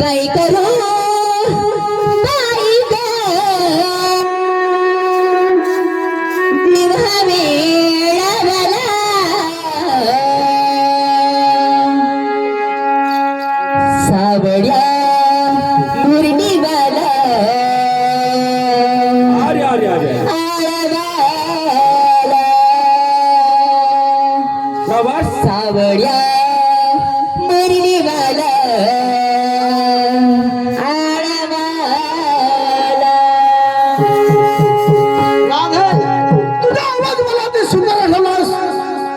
काय करू? दिवा वेळावला सावड्या मुरडीवाला अरे अरे अरे सावड्या मुरलीवाला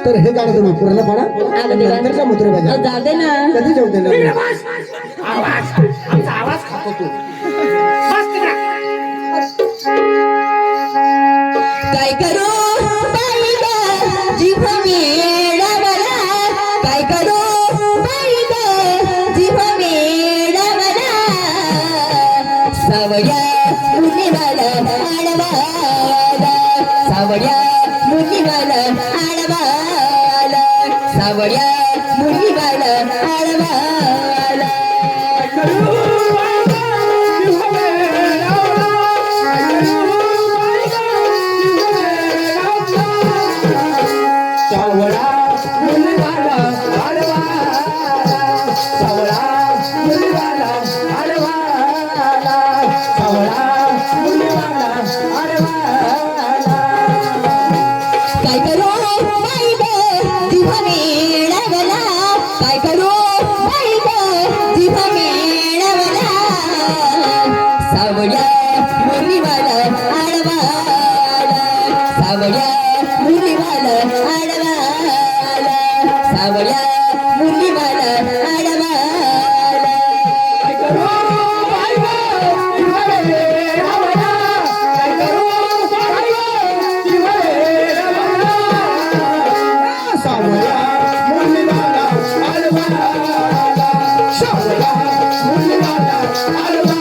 तर हे गाणं तुम्ही पूर्ण पाडा. अगं देवा. नंतरचा मुद्रे बजा जाऊ दे ना. कधी जाऊ दे इकडे बस. आवाज. आमचा आवाज खातो तू. काय करू? बाई ग जीव मेळावला. काय करू? बाई ग जीव मेळावला. सावड्या मुलीवाला आडवाला सावड्या मुलीवाला आडवाला सावड्या मुलीवाला आडवाला काय करू? बाई ग सावड्या मुलीवाला आडवाला. सावड्या मुलीवाला आडवाला. सावड्या Shut up.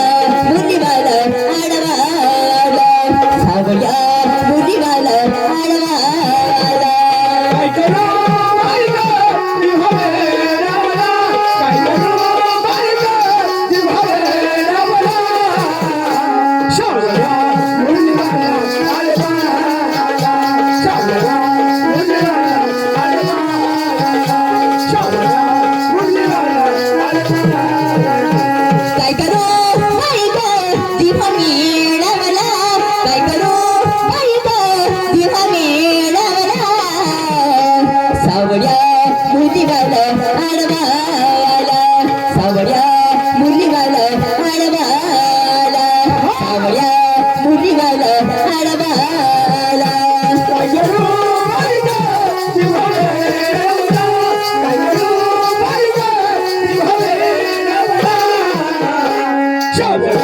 सावड्या मुलीवाला आडवाला. सावड्या मुलीवाला आडवाला. सावड्या मुलीवाला आडवाला. Shabbat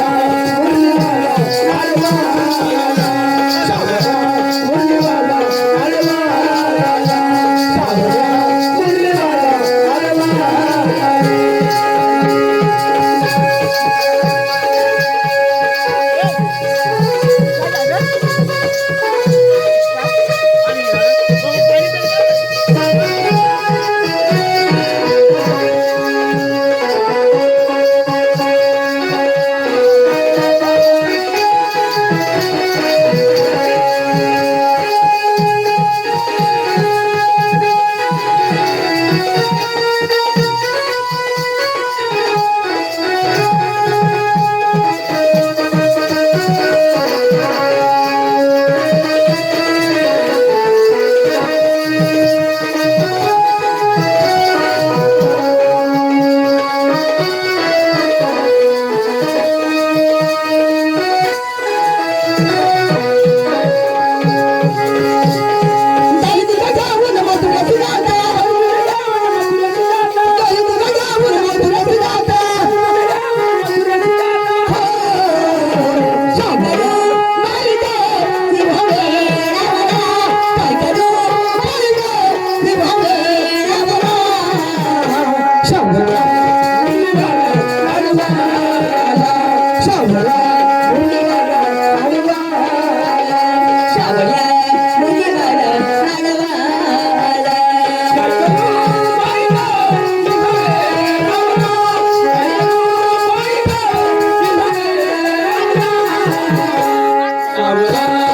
I Allah.